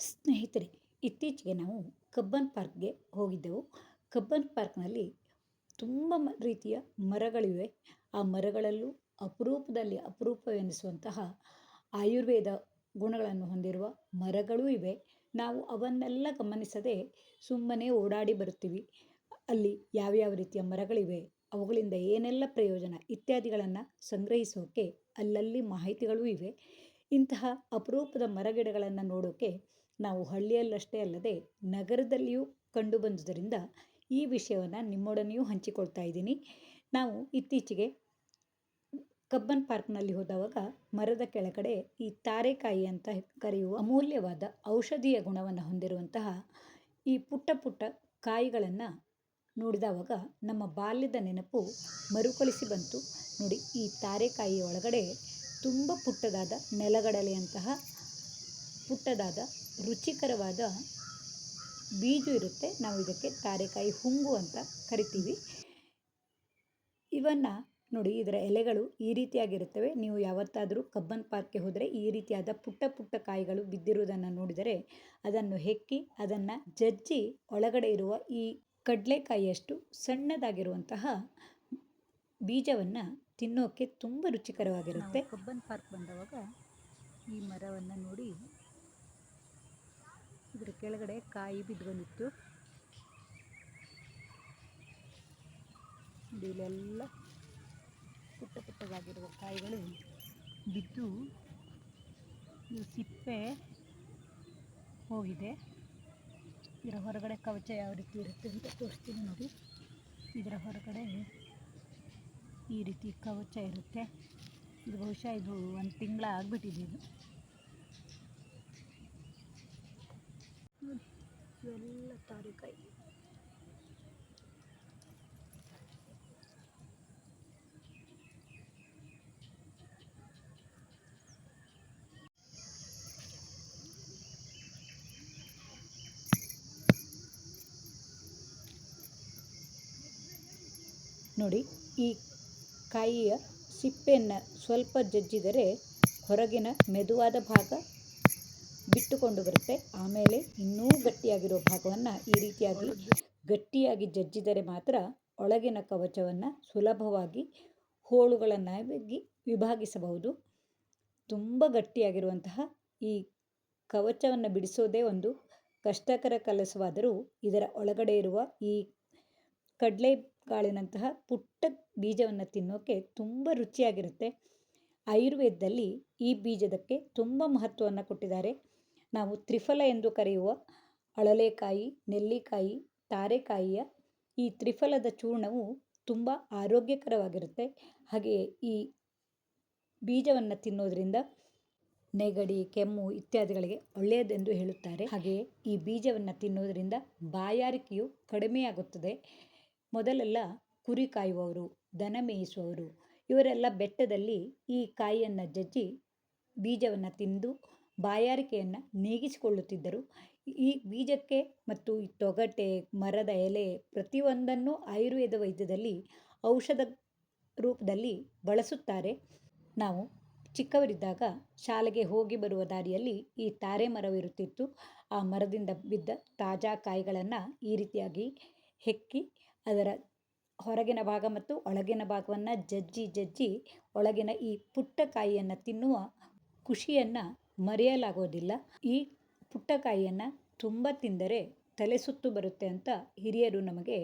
ಸ್ನೇಹಿತರೆ, ಇತ್ತೀಚೆಗೆ ನಾವು ಕಬ್ಬನ್ ಪಾರ್ಕ್ಗೆ ಹೋಗಿದ್ದೆವು. ಕಬ್ಬನ್ ಪಾರ್ಕ್ನಲ್ಲಿ ತುಂಬ ರೀತಿಯ ಮರಗಳಿವೆ. ಆ ಮರಗಳಲ್ಲೂ ಅಪರೂಪದಲ್ಲಿ ಅಪರೂಪವೆನಿಸುವಂತಹ ಆಯುರ್ವೇದ ಗುಣಗಳನ್ನು ಹೊಂದಿರುವ ಮರಗಳೂ ಇವೆ. ನಾವು ಅವನ್ನೆಲ್ಲ ಗಮನಿಸದೆ ಸುಮ್ಮನೆ ಓಡಾಡಿ ಬರುತ್ತೀವಿ. ಅಲ್ಲಿ ಯಾವ್ಯಾವ ರೀತಿಯ ಮರಗಳಿವೆ, ಅವುಗಳಿಂದ ಏನೆಲ್ಲ ಪ್ರಯೋಜನ ಇತ್ಯಾದಿಗಳನ್ನು ಸಂಗ್ರಹಿಸೋಕೆ ಅಲ್ಲಲ್ಲಿ ಮಾಹಿತಿಗಳೂ ಇವೆ. ಇಂತಹ ಅಪರೂಪದ ಮರಗಿಡಗಳನ್ನು ನೋಡೋಕ್ಕೆ ನಾವು ಹಳ್ಳಿಯಲ್ಲಷ್ಟೇ ಅಲ್ಲದೆ ನಗರದಲ್ಲಿಯೂ ಕಂಡುಬಂದುದರಿಂದ ಈ ವಿಷಯವನ್ನು ನಿಮ್ಮೊಡನೆಯೂ ಹಂಚಿಕೊಳ್ತಾ ಇದ್ದೀನಿ. ನಾವು ಇತ್ತೀಚೆಗೆ ಕಬ್ಬನ್ ಪಾರ್ಕ್ನಲ್ಲಿ ಹೋದಾಗ ಮರದ ಕೆಳಗಡೆ ಈ ತಾರೆಕಾಯಿ ಅಂತ ಕರೆಯುವ ಅಮೂಲ್ಯವಾದ ಔಷಧೀಯ ಗುಣವನ್ನು ಹೊಂದಿರುವಂತಹ ಈ ಪುಟ್ಟ ಪುಟ್ಟ ಕಾಯಿಗಳನ್ನು ನೋಡಿದವಾಗ ನಮ್ಮ ಬಾಲ್ಯದ ನೆನಪು ಮರುಕಳಿಸಿ ಬಂತು. ನೋಡಿ, ಈ ತಾರೆಕಾಯಿಯ ಒಳಗಡೆ ತುಂಬ ಪುಟ್ಟದಾದ ನೆಲಗಡಲೆಯಂತಹ ಪುಟ್ಟದಾದ ರುಚಿಕರವಾದ ಬೀಜ ಇರುತ್ತೆ. ನಾವು ಇದಕ್ಕೆ ತಾರೆಕಾಯಿ ಹುಂಗು ಅಂತ ಕರಿತೀವಿ. ಇವನ್ನು ನೋಡಿ, ಇದರ ಎಲೆಗಳು ಈ ರೀತಿಯಾಗಿರುತ್ತವೆ. ನೀವು ಯಾವತ್ತಾದರೂ ಕಬ್ಬನ್ ಪಾರ್ಕ್ಗೆ ಹೋದರೆ ಈ ರೀತಿಯಾದ ಪುಟ್ಟ ಪುಟ್ಟ ಕಾಯಿಗಳು ಬಿದ್ದಿರುವುದನ್ನು ನೋಡಿದರೆ ಅದನ್ನು ಹೆಕ್ಕಿ, ಅದನ್ನು ಜಜ್ಜಿ ಒಳಗಡೆ ಇರುವ ಈ ಕಡಲೆಕಾಯಿಯಷ್ಟು ಸಣ್ಣದಾಗಿರುವಂತಹ ಬೀಜವನ್ನು ತಿನ್ನೋಕ್ಕೆ ತುಂಬ ರುಚಿಕರವಾಗಿರುತ್ತೆ. ಕಬ್ಬನ್ ಪಾರ್ಕ್ ಬಂದವಾಗ ಈ ಮರವನ್ನು ನೋಡಿ ಇದರ ಕೆಳಗಡೆ ಕಾಯಿ ಬಿದ್ದುಕೊಂಡಿತ್ತು ಇಲ್ಲೆಲ್ಲ ಪುಟ್ಟ ಪುಟ್ಟದಾಗಿರುವ ಕಾಯಿಗಳು ಬಿದ್ದು ಇದು ಸಿಪ್ಪೆ ಹೋಗಿದೆ. ಇದರ ಹೊರಗಡೆ ಕವಚ ಯಾವ ರೀತಿ ಇರುತ್ತೆ ಅಂತ ತೋರಿಸ್ತೀನಿ ನೋಡಿ. ಇದರ ಹೊರಗಡೆ ಈ ರೀತಿ ಕವಚ ಇರುತ್ತೆ. ಇದು ಬಹುಶಃ ಇದು ಒಂದು ತಿಂಗಳ ಆಗಿಬಿಟ್ಟಿದೆ ಇದು. ಇವೆಲ್ಲ ತಾರೆಕಾಯಿ ನೋಡಿ ಈ ಕಾಯಿಯ ಸಿಪ್ಪೆಯನ್ನು ಸ್ವಲ್ಪ ಜಜ್ಜಿದರೆ ಹೊರಗಿನ ಮೆದುವಾದ ಭಾಗ ಬಿಟ್ಟುಕೊಂಡು ಬರುತ್ತೆ. ಆಮೇಲೆ ಇನ್ನೂ ಗಟ್ಟಿಯಾಗಿರೋ ಭಾಗವನ್ನು ಈ ರೀತಿಯಾಗಿ ಗಟ್ಟಿಯಾಗಿ ಜಜ್ಜಿದರೆ ಮಾತ್ರ ಒಳಗಿನ ಕವಚವನ್ನು ಸುಲಭವಾಗಿ ಹೋಳುಗಳನ್ನಾಗಿ ವಿಭಾಗಿಸಬಹುದು. ತುಂಬ ಗಟ್ಟಿಯಾಗಿರುವಂತಹ ಈ ಕವಚವನ್ನು ಬಿಡಿಸೋದೇ ಒಂದು ಕಷ್ಟಕರ ಕೆಲಸವಾದರೂ ಇದರ ಒಳಗಡೆ ಇರುವ ಈ ಕಡಲೆ ಕಾಳಿನಂತಹ ಪುಟ್ಟ ಬೀಜವನ್ನು ತಿನ್ನೋಕ್ಕೆ ತುಂಬ ರುಚಿಯಾಗಿರುತ್ತೆ. ಆಯುರ್ವೇದದಲ್ಲಿ ಈ ಬೀಜದಕ್ಕೆ ತುಂಬ ಮಹತ್ವವನ್ನು ಕೊಟ್ಟಿದ್ದಾರೆ. ನಾವು ತ್ರಿಫಲ ಎಂದು ಕರೆಯುವ ಅಳಲೆಕಾಯಿ, ನೆಲ್ಲಿಕಾಯಿ, ತಾರೆಕಾಯಿಯ ಈ ತ್ರಿಫಲದ ಚೂರ್ಣವು ತುಂಬ ಆರೋಗ್ಯಕರವಾಗಿರುತ್ತೆ. ಹಾಗೆಯೇ ಈ ಬೀಜವನ್ನು ತಿನ್ನೋದ್ರಿಂದ ನೆಗಡಿ, ಕೆಮ್ಮು ಇತ್ಯಾದಿಗಳಿಗೆ ಒಳ್ಳೆಯದೆಂದು ಹೇಳುತ್ತಾರೆ. ಹಾಗೆಯೇ ಈ ಬೀಜವನ್ನು ತಿನ್ನೋದರಿಂದ ಬಾಯಾರಿಕೆಯು ಕಡಿಮೆಯಾಗುತ್ತದೆ. ಮೊದಲೆಲ್ಲ ಕುರಿ ಕಾಯುವವರು, ದನ ಮೇಯಿಸುವವರು, ಇವರೆಲ್ಲ ಬೆಟ್ಟದಲ್ಲಿ ಈ ಕಾಯಿಯನ್ನು ಜಜ್ಜಿ ಬೀಜವನ್ನು ತಿಂದು ಬಾಯಾರಿಕೆಯನ್ನು ನೀಗಿಸಿಕೊಳ್ಳುತ್ತಿದ್ದರು. ಈ ಬೀಜಕ್ಕೆ ಮತ್ತು ಈ ತೊಗಟೆ, ಮರದ ಎಲೆ ಪ್ರತಿಯೊಂದನ್ನು ಆಯುರ್ವೇದ ವೈದ್ಯದಲ್ಲಿ ಔಷಧ ರೂಪದಲ್ಲಿ ಬಳಸುತ್ತಾರೆ. ನಾವು ಚಿಕ್ಕವರಿದ್ದಾಗ ಶಾಲೆಗೆ ಹೋಗಿ ಬರುವ ದಾರಿಯಲ್ಲಿ ಈ ತಾರೆ ಮರವಿರುತ್ತಿತ್ತು. ಆ ಮರದಿಂದ ಬಿದ್ದ ತಾಜಾ ಕಾಯಿಗಳನ್ನು ಈ ರೀತಿಯಾಗಿ ಹೆಕ್ಕಿ ಅದರ ಹೊರಗಿನ ಭಾಗ ಮತ್ತು ಒಳಗಿನ ಭಾಗವನ್ನು ಜಜ್ಜಿ ಜಜ್ಜಿ ಒಳಗಿನ ಈ ಪುಟ್ಟ ಕಾಯಿಯನ್ನು ತಿನ್ನುವ ಖುಷಿಯನ್ನು ಮರೆಯಲಾಗೋದಿಲ್ಲ. ಈ ಪುಟ್ಟಕಾಯಿಯನ್ನು ತುಂಬ ತಿಂದರೆ ತಲೆ ಸುತ್ತು ಬರುತ್ತೆ ಅಂತ ಹಿರಿಯರು ನಮಗೆ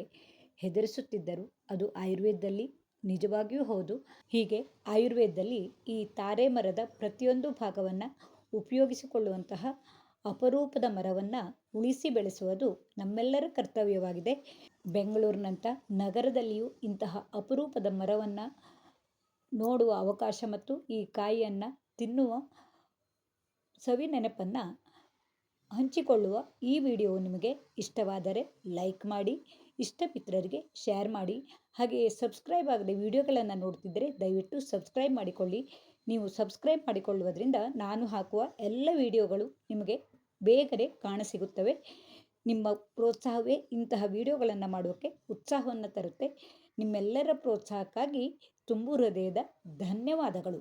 ಹೆದರಿಸುತ್ತಿದ್ದರು. ಅದು ಆಯುರ್ವೇದದಲ್ಲಿ ನಿಜವಾಗಿಯೂ ಹೌದು. ಹೀಗೆ ಆಯುರ್ವೇದದಲ್ಲಿ ಈ ತಾರೆ ಮರದ ಪ್ರತಿಯೊಂದು ಭಾಗವನ್ನು ಉಪಯೋಗಿಸಿಕೊಳ್ಳುವಂತಹ ಅಪರೂಪದ ಮರವನ್ನು ಉಳಿಸಿ ಬೆಳೆಸುವುದು ನಮ್ಮೆಲ್ಲರ ಕರ್ತವ್ಯವಾಗಿದೆ. ಬೆಂಗಳೂರಿನಂಥ ನಗರದಲ್ಲಿಯೂ ಇಂತಹ ಅಪರೂಪದ ಮರವನ್ನು ನೋಡುವ ಅವಕಾಶ ಮತ್ತು ಈ ಕಾಯಿಯನ್ನು ತಿನ್ನುವ ಸವಿ ನೆನಪನ್ನು ಹಂಚಿಕೊಳ್ಳುವ ಈ ವಿಡಿಯೋ ನಿಮಗೆ ಇಷ್ಟವಾದರೆ ಲೈಕ್ ಮಾಡಿ ಇಷ್ಟ ಮಿತ್ರರಿಗೆ ಶೇರ್ ಮಾಡಿ, ಹಾಗೆಯೇ ಸಬ್ಸ್ಕ್ರೈಬ್ ಆಗದೆ ವಿಡಿಯೋಗಳನ್ನು ನೋಡ್ತಿದ್ದರೆ ದಯವಿಟ್ಟು ಸಬ್ಸ್ಕ್ರೈಬ್ ಮಾಡಿಕೊಳ್ಳಿ. ನೀವು ಸಬ್ಸ್ಕ್ರೈಬ್ ಮಾಡಿಕೊಳ್ಳುವುದರಿಂದ ನಾನು ಹಾಕುವ ಎಲ್ಲ ವಿಡಿಯೋಗಳು ನಿಮಗೆ ಬೇಗನೆ ಕಾಣಸಿಗುತ್ತವೆ. ನಿಮ್ಮ ಪ್ರೋತ್ಸಾಹವೇ ಇಂತಹ ವಿಡಿಯೋಗಳನ್ನು ಮಾಡೋಕ್ಕೆ ಉತ್ಸಾಹವನ್ನು ತರುತ್ತೆ. ನಿಮ್ಮೆಲ್ಲರ ಪ್ರೋತ್ಸಾಹಕ್ಕಾಗಿ ತುಂಬು ಹೃದಯದ ಧನ್ಯವಾದಗಳು.